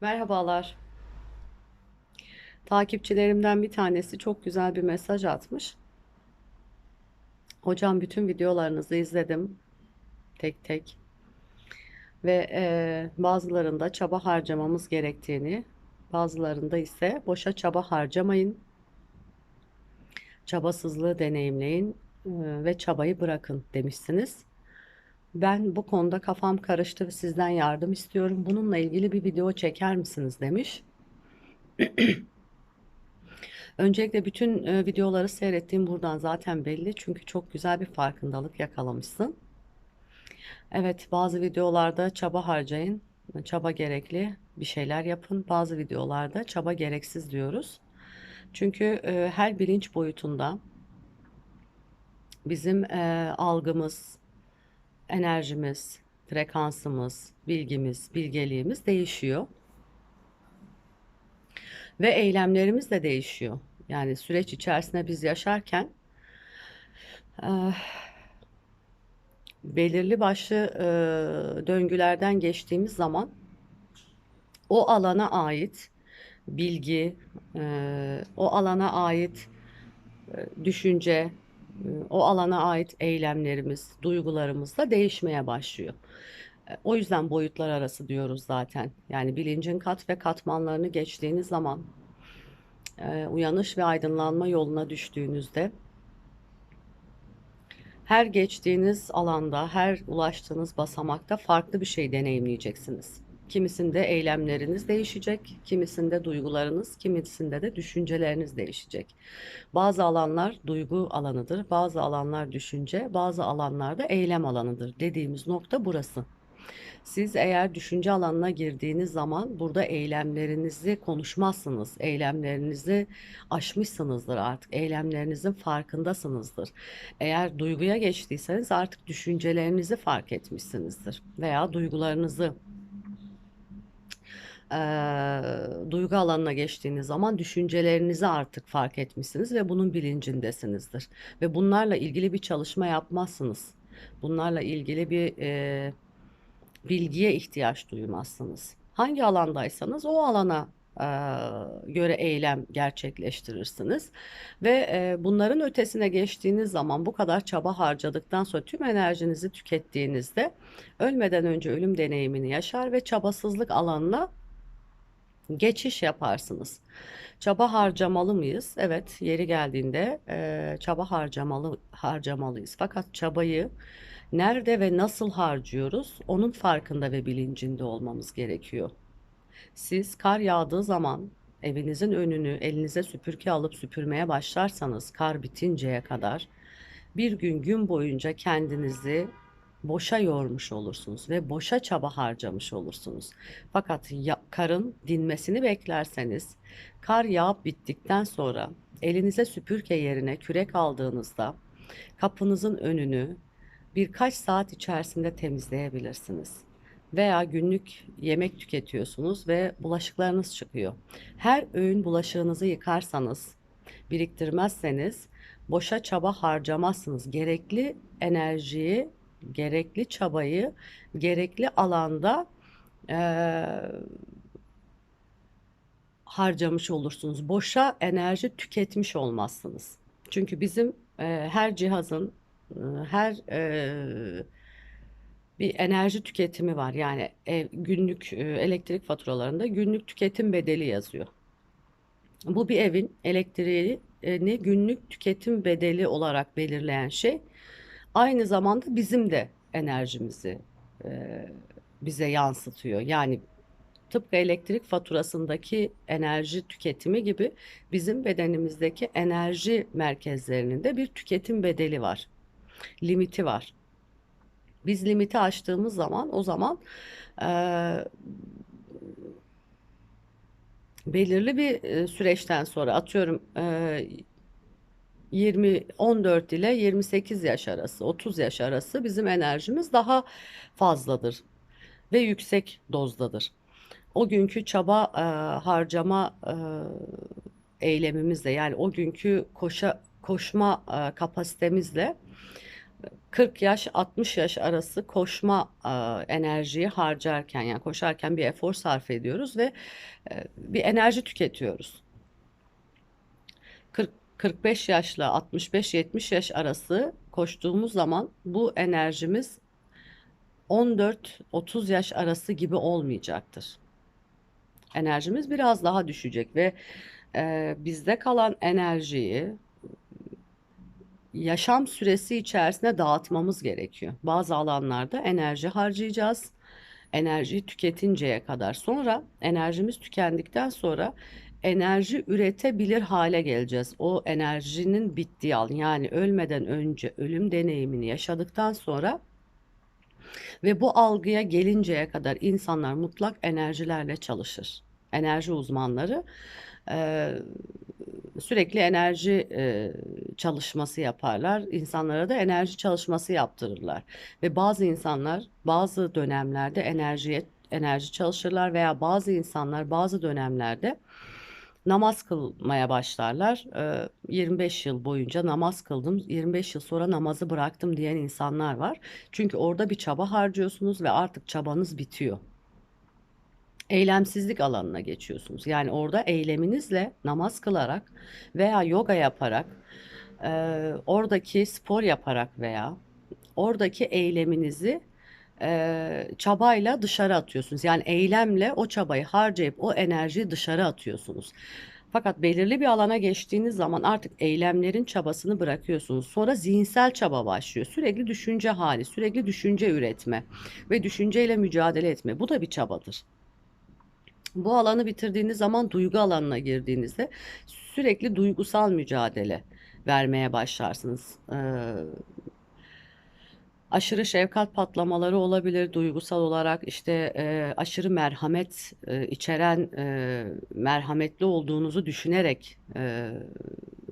Merhabalar. Takipçilerimden bir tanesi çok güzel bir mesaj atmış. Hocam bütün videolarınızı izledim tek tek ve eee, bazılarında çaba harcamamız gerektiğini, bazılarında ise boşa çaba harcamayın, çabasızlığı deneyimleyin eee, ve çabayı bırakın demişsiniz. Ben bu konuda kafam karıştı ve sizden yardım istiyorum. Bununla ilgili bir video çeker misiniz demiş. Öncelikle bütün e, videoları seyrettiğim buradan zaten belli. Çünkü çok güzel bir farkındalık yakalamışsın. Evet, bazı videolarda çaba harcayın. Çaba gerekli bir şeyler yapın. Bazı videolarda çaba gereksiz diyoruz. Çünkü e, her bilinç boyutunda bizim e, algımız, enerjimiz, frekansımız, bilgimiz, bilgeliğimiz değişiyor. Ve eylemlerimiz de değişiyor. Yani süreç içerisinde biz yaşarken eh, belirli başlı eh, döngülerden geçtiğimiz zaman o alana ait bilgi, eh, o alana ait eh, düşünce, o alana ait eylemlerimiz, duygularımız da değişmeye başlıyor. E, O yüzden boyutlar arası diyoruz zaten. Yani bilincin kat ve katmanlarını geçtiğiniz zaman e, uyanış ve aydınlanma yoluna düştüğünüzde her geçtiğiniz alanda, her ulaştığınız basamakta farklı bir şey deneyimleyeceksiniz. Kimisinde eylemleriniz değişecek, kimisinde duygularınız, kimisinde de düşünceleriniz değişecek. Bazı alanlar duygu alanıdır, bazı alanlar düşünce, bazı alanlarda eylem alanıdır dediğimiz nokta burası. Siz eğer düşünce alanına girdiğiniz zaman burada eylemlerinizi konuşmazsınız. Eylemlerinizi aşmışsınızdır artık. Eylemlerinizin farkındasınızdır. Eğer duyguya geçtiyseniz artık düşüncelerinizi fark etmişsinizdir. Veya duygularınızı eee, duygu alanına geçtiğiniz zaman düşüncelerinizi artık fark etmişsiniz ve bunun bilincindesinizdir. Ve bunlarla ilgili bir çalışma yapmazsınız. Bunlarla ilgili bir eee, bilgiye ihtiyaç duymazsınız. Hangi alandaysanız o alana göre eylem gerçekleştirirsiniz ve bunların ötesine geçtiğiniz zaman bu kadar çaba harcadıktan sonra tüm enerjinizi tükettiğinizde ölmeden önce ölüm deneyimini yaşar ve çabasızlık alanına geçiş yaparsınız. Çaba harcamalı mıyız? Evet, yeri geldiğinde eee, çaba harcamalı harcamalıyız. Fakat çabayı nerede ve nasıl harcıyoruz? Onun farkında ve bilincinde olmamız gerekiyor. Siz kar yağdığı zaman evinizin önünü elinize süpürge alıp süpürmeye başlarsanız kar bitinceye kadar bir gün gün boyunca kendinizi boşa yormuş olursunuz ve boşa çaba harcamış olursunuz. Fakat ya- karın dinmesini beklerseniz kar yağıp bittikten sonra elinize süpürge yerine kürek aldığınızda kapınızın önünü birkaç saat içerisinde temizleyebilirsiniz. Veya günlük yemek tüketiyorsunuz ve bulaşıklarınız çıkıyor. Her öğün bulaşığınızı yıkarsanız, biriktirmezseniz boşa çaba harcamazsınız. Gerekli enerjiyi, gerekli çabayı, gerekli alanda eee, harcamış olursunuz. Boşa enerji tüketmiş olmazsınız. Çünkü bizim eee, her cihazın, her eee, bir enerji tüketimi var. Yani ev, günlük eee, elektrik faturalarında günlük tüketim bedeli yazıyor. Bu bir evin elektriğini günlük tüketim bedeli olarak belirleyen şey aynı zamanda bizim de enerjimizi eee, bize yansıtıyor. Yani tıpkı elektrik faturasındaki enerji tüketimi gibi bizim bedenimizdeki enerji merkezlerinin de bir tüketim bedeli var. Limiti var. Biz limiti aştığımız zaman o zaman eee, belirli bir e, süreçten sonra atıyorum e, 20 14 ile 28 yaş arası, 30 yaş arası bizim enerjimiz daha fazladır ve yüksek dozdadır. O günkü çaba e, harcama e, eylemimizle yani o günkü koşa koşma e, kapasitemizle 40 yaş 60 yaş arası koşma e, enerjiyi harcarken yani koşarken bir efor sarf ediyoruz ve e, bir enerji tüketiyoruz. 40 45 yaşla 65-70 yaş arası koştuğumuz zaman bu enerjimiz 14-30 yaş arası gibi olmayacaktır. Enerjimiz biraz daha düşecek ve e, bizde kalan enerjiyi yaşam süresi içerisinde dağıtmamız gerekiyor. Bazı alanlarda enerji harcayacağız. Enerjiyi tüketinceye kadar. Sonra enerjimiz tükendikten sonra enerji üretebilir hale geleceğiz. O enerjinin bittiği an yani ölmeden önce ölüm deneyimini yaşadıktan sonra ve bu algıya gelinceye kadar insanlar mutlak enerjilerle çalışır. Enerji uzmanları e, sürekli enerji e, çalışması yaparlar. İnsanlara da enerji çalışması yaptırırlar. Ve bazı insanlar bazı dönemlerde enerjiye enerji çalışırlar veya bazı insanlar bazı dönemlerde namaz kılmaya başlarlar. E, 25 yıl boyunca namaz kıldım, 25 yıl sonra namazı bıraktım diyen insanlar var. Çünkü orada bir çaba harcıyorsunuz ve artık çabanız bitiyor eylemsizlik alanına geçiyorsunuz. Yani orada eyleminizle namaz kılarak veya yoga yaparak, e, oradaki spor yaparak veya oradaki eyleminizi e, çabayla dışarı atıyorsunuz. Yani eylemle o çabayı harcayıp o enerjiyi dışarı atıyorsunuz. Fakat belirli bir alana geçtiğiniz zaman artık eylemlerin çabasını bırakıyorsunuz. Sonra zihinsel çaba başlıyor. Sürekli düşünce hali, sürekli düşünce üretme ve düşünceyle mücadele etme. Bu da bir çabadır. Bu alanı bitirdiğiniz zaman duygu alanına girdiğinizde sürekli duygusal mücadele vermeye başlarsınız. Ee, aşırı şefkat patlamaları olabilir duygusal olarak işte e, aşırı merhamet e, içeren e, merhametli olduğunuzu düşünerek e,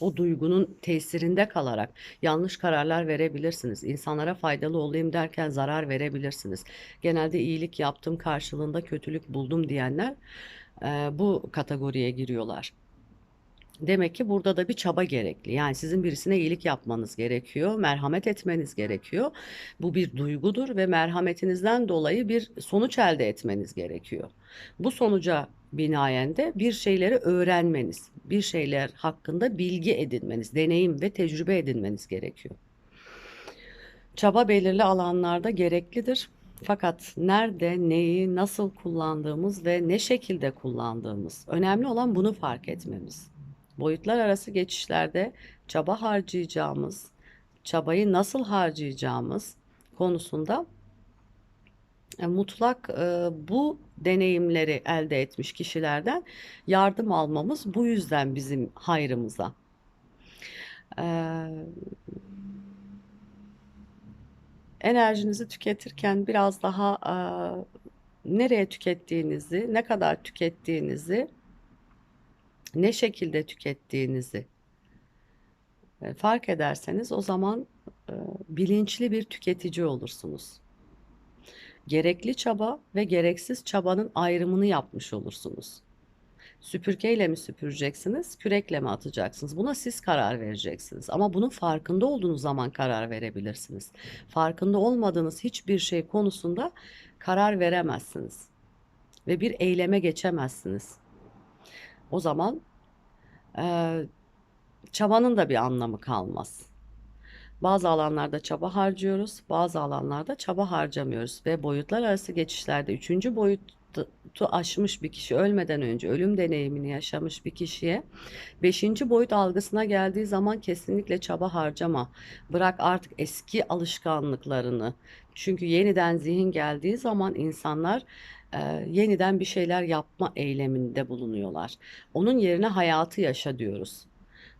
o duygunun tesirinde kalarak yanlış kararlar verebilirsiniz. İnsanlara faydalı olayım derken zarar verebilirsiniz. Genelde iyilik yaptım karşılığında kötülük buldum diyenler e, bu kategoriye giriyorlar. Demek ki burada da bir çaba gerekli. Yani sizin birisine iyilik yapmanız gerekiyor, merhamet etmeniz gerekiyor. Bu bir duygudur ve merhametinizden dolayı bir sonuç elde etmeniz gerekiyor. Bu sonuca binaen de bir şeyleri öğrenmeniz, bir şeyler hakkında bilgi edinmeniz, deneyim ve tecrübe edinmeniz gerekiyor. Çaba belirli alanlarda gereklidir. Fakat nerede, neyi, nasıl kullandığımız ve ne şekilde kullandığımız önemli olan bunu fark etmemiz. Boyutlar arası geçişlerde çaba harcayacağımız, çabayı nasıl harcayacağımız konusunda e, mutlak e, bu deneyimleri elde etmiş kişilerden yardım almamız bu yüzden bizim hayrımıza. Ee, enerjinizi tüketirken biraz daha e, nereye tükettiğinizi, ne kadar tükettiğinizi, ne şekilde tükettiğinizi e, fark ederseniz o zaman e, bilinçli bir tüketici olursunuz. Gerekli çaba ve gereksiz çabanın ayrımını yapmış olursunuz. Süpürgeyle mi süpüreceksiniz, kürekle mi atacaksınız? Buna siz karar vereceksiniz. Ama bunun farkında olduğunuz zaman karar verebilirsiniz. Farkında olmadığınız hiçbir şey konusunda karar veremezsiniz. Ve bir eyleme geçemezsiniz. O zaman e, çabanın da bir anlamı kalmaz. Bazı alanlarda çaba harcıyoruz, bazı alanlarda çaba harcamıyoruz ve boyutlar arası geçişlerde üçüncü boyutu aşmış bir kişi ölmeden önce ölüm deneyimini yaşamış bir kişiye beşinci boyut algısına geldiği zaman kesinlikle çaba harcama. Bırak artık eski alışkanlıklarını. Çünkü yeniden zihin geldiği zaman insanlar e, yeniden bir şeyler yapma eyleminde bulunuyorlar. Onun yerine hayatı yaşa diyoruz.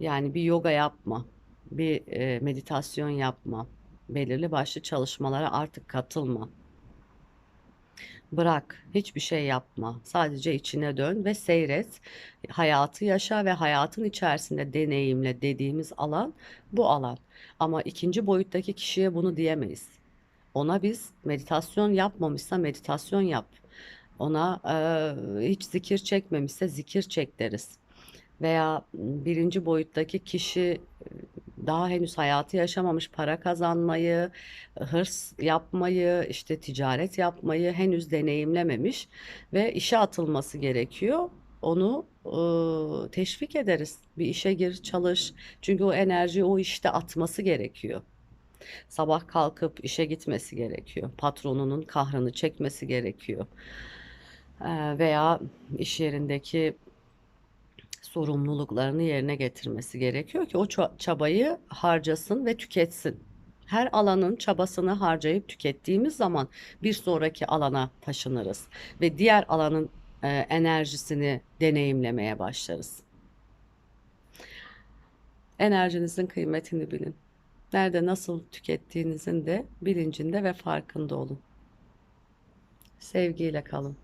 Yani bir yoga yapma, bir e, meditasyon yapma, belirli başlı çalışmalara artık katılma. Bırak, hiçbir şey yapma. Sadece içine dön ve seyret. Hayatı yaşa ve hayatın içerisinde deneyimle dediğimiz alan bu alan. Ama ikinci boyuttaki kişiye bunu diyemeyiz. Ona biz meditasyon yapmamışsa meditasyon yap. Ona e, hiç zikir çekmemişse zikir çek deriz. Veya birinci boyuttaki kişi daha henüz hayatı yaşamamış, para kazanmayı, hırs yapmayı, işte ticaret yapmayı henüz deneyimlememiş ve işe atılması gerekiyor. Onu e, teşvik ederiz. Bir işe gir, çalış. Çünkü o enerjiyi o işte atması gerekiyor. Sabah kalkıp işe gitmesi gerekiyor. Patronunun kahrını çekmesi gerekiyor. Ee, veya iş yerindeki sorumluluklarını yerine getirmesi gerekiyor ki o ça- çabayı harcasın ve tüketsin. Her alanın çabasını harcayıp tükettiğimiz zaman bir sonraki alana taşınırız ve diğer alanın e, enerjisini deneyimlemeye başlarız. Enerjinizin kıymetini bilin. Nerede nasıl tükettiğinizin de bilincinde ve farkında olun. Sevgiyle kalın.